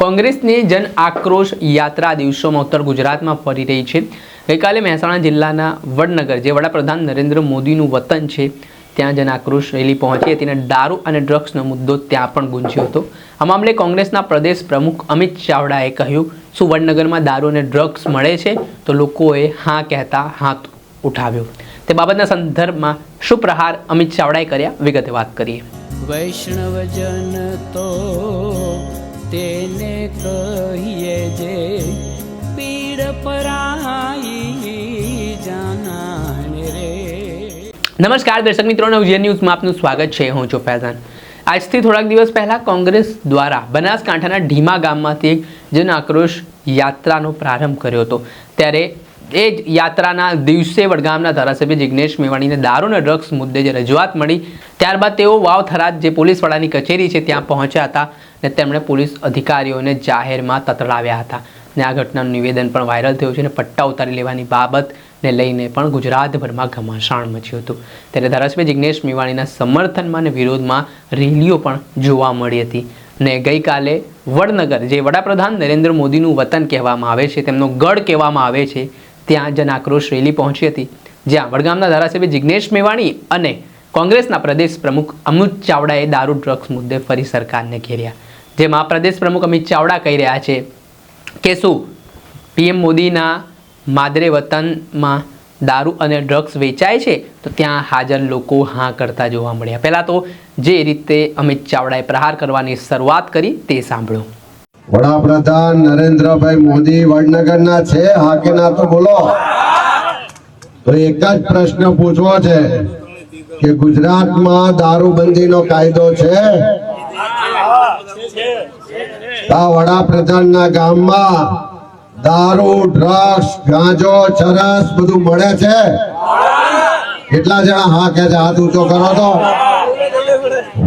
કોંગ્રેસની જન આક્રોશ યાત્રા દિવસોમાં ઉત્તર ગુજરાતમાં ફરી રહી છે. ગઈકાલે મહેસાણા જિલ્લાના વડનગર, જે વડાપ્રધાન નરેન્દ્ર મોદીનું વતન છે, ત્યાં જન આક્રોશ રેલી પહોંચી હતી અને દારૂ અને ડ્રગ્સનો મુદ્દો ત્યાં પણ ગુંજ્યો હતો. આ મામલે કોંગ્રેસના પ્રદેશ પ્રમુખ અમિત ચાવડાએ કહ્યું, શું વડનગરમાં દારૂ અને ડ્રગ્સ મળે છે? તો લોકોએ હા કહેતા હાથ ઉઠાવ્યો. તે બાબતના સંદર્ભમાં શું પ્રહાર અમિત ચાવડાએ કર્યા. વિગતે વાત કરીએ. વૈષ્ણવજન તો તેને કહીએ જે પીડ પરાઈ જાનાને રે. નમસ્કાર, દર્શક મિત્રો, નવજીવન ન્યૂઝમાં આપનું સ્વાગત છે. હું છું ફૈઝાન. આજથી થોડાક દિવસ પહેલાં કોંગ્રેસ દ્વારા બનાસકાંઠાના ઢીમા ગામમાંથી એક જન આક્રોશ યાત્રાનો પ્રારંભ કર્યો હતો. ત્યારે એ જ યાત્રાના દિવસે વડગામના ધારાસભ્ય જિગ્નેશ મેવાણીને દારૂ અને ડ્રગ્સ મુદ્દે જે રજૂઆત મળી, ત્યારબાદ તેઓ વાવ થરાદ જે પોલીસ વડાની કચેરી છે, ત્યાં પહોંચ્યા હતા. અને તેમણે પોલીસ અધિકારીઓને જાહેરમાં તતડાવ્યા હતા. ને આ ઘટનાનું નિવેદન પણ વાયરલ થયું છે અને પટ્ટા ઉતારી લેવાની બાબતને લઈને પણ ગુજરાતભરમાં ઘમાસાણ મચ્યું હતું. ત્યારે ધારાસભ્ય જિગ્નેશ મેવાણીના સમર્થનમાં અને વિરોધમાં રેલીઓ પણ જોવા મળી હતી. ને ગઈકાલે વડનગર, જે વડાપ્રધાન નરેન્દ્ર મોદીનું વતન કહેવામાં આવે છે, તેમનો ગઢ કહેવામાં આવે છે, ત્યાં જન આક્રોશ રેલી પહોંચી હતી. જ્યાં વડગામના ધારાસભ્ય જિગ્નેશ મેવાણી અને કોંગ્રેસના પ્રદેશ પ્રમુખ અમિત ચાવડાએ દારૂ ડ્રગ્સ મુદ્દે ફરી સરકારને ઘેર્યા. જેમાં પ્રદેશ પ્રમુખ અમિત ચાવડા કહી રહ્યા છે કે શું પીએમ મોદીના માદરે વતનમાં દારૂ અને ડ્રગ્સ વેચાય છે? તો ત્યાં હાજર લોકો હા કરતા જોવા મળ્યા. પહેલાં તો જે રીતે અમિત ચાવડાએ પ્રહાર કરવાની શરૂઆત કરી તે સાંભળો. વડાપ્રધાન નરેન્દ્રભાઈ મોદી વડનગરના છે. હા કે ના તો બોલો. તો એક જ પ્રશ્ન પૂછવો છે કે ગુજરાતમાં દારૂબંધીનો કાયદો છે? આ વડાપ્રધાનના ગામમાં દારૂ ડ્રગ્સ ગાંજો ચરસ બધું મળે છે? કેટલા જણા હા કે છે હાથ ઊંચો કરો તો.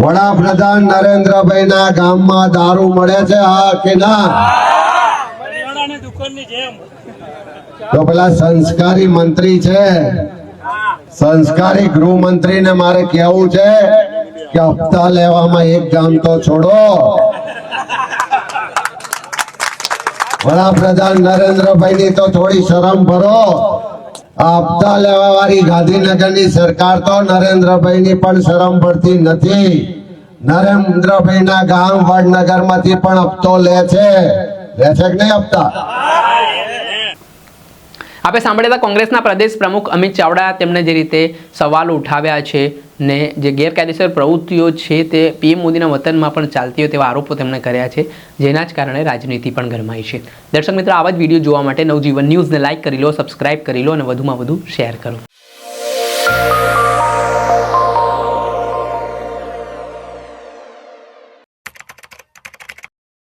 વડાપ્રધાન નરેન્દ્રભાઈ ના ગામમાં દારૂ મળે છે હા કે ના? તો પેલા સંસ્કારી મંત્રી છે. સંસ્કારી ગૃહમંત્રીને મારે કહેવું છે કે હપ્તા લેવામાં એક ગામ તો છોડો. વડાપ્રધાન નરેન્દ્રભાઈ ની તો થોડી શરમ ભરો. હપ્તા લેવા વાળી ગાંધીનગરની સરકાર તો નરેન્દ્રભાઈ ની પણ શરમ ભરતી નથી. નરેન્દ્રભાઈ ના ગામ વડનગરમાંથી પણ હપ્તો લે છે. લે છે કે નહીં હપ્તા? આપણે સાંભળ્યા હતા કોંગ્રેસના પ્રદેશ પ્રમુખ અમિત ચાવડા તેમણે જે રીતે સવાલો ઉઠાવ્યા છે ને જે ગેરકાયદેસર પ્રવૃત્તિઓ છે તે પીએમ મોદીના વતનમાં પણ ચાલતી હોય તેવા આરોપો તેમણે કર્યા છે, જેના જ કારણે રાજનીતિ પણ ગરમાઈ છે. દર્શક મિત્રો, આવા જ વીડિયો જોવા માટે નવજીવન ન્યૂઝને લાઇક કરી લો, સબસ્ક્રાઇબ કરી લો અને વધુમાં વધુ શેર કરો.